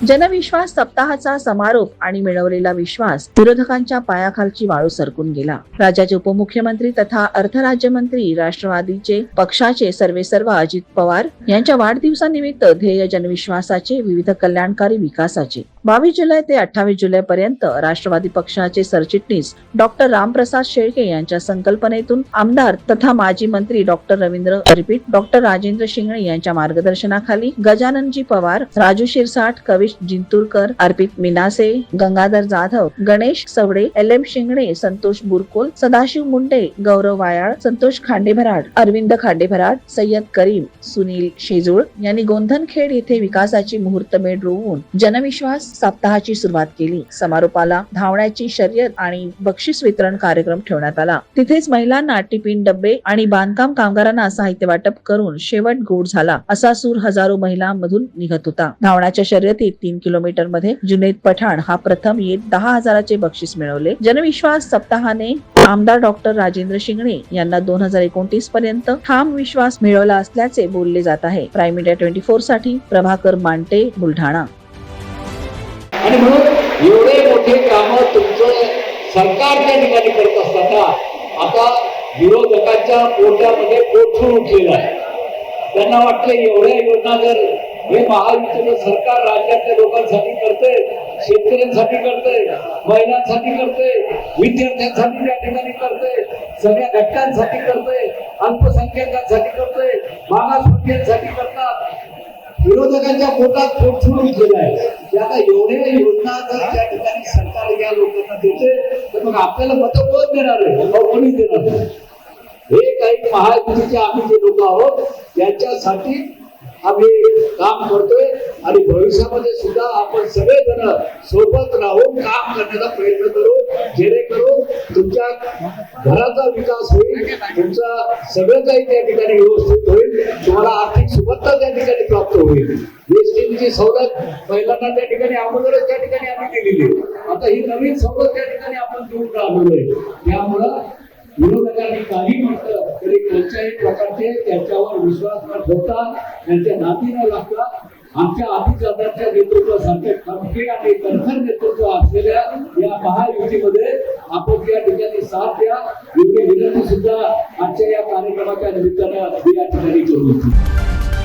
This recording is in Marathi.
जनविश्वास सप्ताहाचा समारोप आणि मिळवलेला विश्वास विरोधकांच्या पायाखालची वाळू सरकून गेला. राज्याचे उपमुख्यमंत्री तथा अर्थ राज्यमंत्री राष्ट्रवादीचे पक्षाचे सर्वेसर्वा अजित पवार यांच्या वाढदिवसानिमित्त ध्येय जनविश्वासाचे विविध कल्याणकारी विकासाचे. बावीस जुलै ते अठ्ठावीस जुलै पर्यंत राष्ट्रवादी पक्षाचे सरचिटणीस डॉक्टर रामप्रसाद शेळके यांच्या संकल्पनेतून आमदार तथा माजी मंत्री डॉक्टर रवींद्र अरपीट डॉक्टर राजेंद्र शिंगणे यांच्या मार्गदर्शनाखाली गजाननजी पवार राजू शिरसाट कवी कविश जिंतूरकर अर्पित मिनासे गंगाधर जाधव गणेश सवडे एल एम शिंगणे संतोष बुरकोल सदाशिव मुंडे गौरव वायाळ संतोष खांडेभराड अरविंद खांडेभराड सय्यद करीम सुनील शेजूळ यांनी गोंधनखेड येथे विकासाची मुहूर्तमेढ रोवून जनविश्वास सप्ताहाची सुरुवात केली. समारोपाला धावण्याची शर्यत आणि बक्षीस वितरण कार्यक्रम ठेवण्यात आला. तिथेच महिलांना टिफिन डब्बे आणि बांधकाम कामगारांना साहित्य वाटप करून शेवट गोड झाला. असा सूर हजारो महिलांमधून निघत होता. धावण्याच्या शर्यतीत तीन किलोमीटरमध्ये जुनेद पठाण हा प्रथम येत दहा हजाराचे बक्षीस मिळवले. जनविश्वास सप्ताहाने आमदार डॉक्टर राजेंद्र शिंगणे यांना दोन हजार एकोणतीस पर्यंत ठाम विश्वास मिळवला असल्याचे बोलले जात आहे. प्राईम इंडिया ट्वेंटी फोरसाठी प्रभाकर मांटे बुलढाणा. आणि म्हणून एवढे मोठे काम तुमचं सरकार त्या ठिकाणी करत असताना आता विरोधकांच्या पोटामध्ये पोटून उठलेलं आहे? त्यांना वाटलं एवढ्या योजना जर हे महायुतीचं सरकार राज्यातल्या लोकांसाठी करते शेतकऱ्यांसाठी करते महिलांसाठी करते विद्यार्थ्यांसाठी त्या ठिकाणी करते सगळ्या घटकांसाठी करते अल्पसंख्याकांसाठी करते मागासवर्गीयांसाठी करतात. विरोधकांच्या पोटात पोट सुरू केलं आहे. की आता एवढ्या योजना जर त्या ठिकाणी सरकार या लोकांना देते तर मग आपल्याला मत कोण देणार आहे? कोणी देणार हे काही महायुतीचे आम्ही जे लोक आहोत त्यांच्यासाठी आम्ही काम करतोय आणि भविष्यामध्ये सुद्धा आपण सगळेजण सोबत राहून काम करण्याचा प्रयत्न करू जेणेकरून तुमच्या घराचा विकास होईल तुमचं सगळं काही त्या ठिकाणी व्यवस्थित होईल तुम्हाला आर्थिक सुबत्ता त्या ठिकाणी प्राप्त होईल. एसटीची सवलत महिलांना त्या ठिकाणी अगोदरच त्या ठिकाणी आम्ही दिलेली आता ही नवीन सवलत त्या ठिकाणी आपण देऊन राहिलो आहे. त्यामुळं विरोधकांनी काही म्हटलं तरी कोणत्याही प्रकारचे त्यांच्यावर विश्वास न ठेवता त्यांच्या नाती न लागता आमच्या आधीच्या नेतृत्वासारखे खमके आणि कणखर नेतृत्व असलेल्या या महायुतीमध्ये आपण या ठिकाणी साथ द्या. एवढी विनंती सुद्धा आजच्या या कार्यक्रमाच्या निमित्तानं या ठिकाणी करू इच्छितो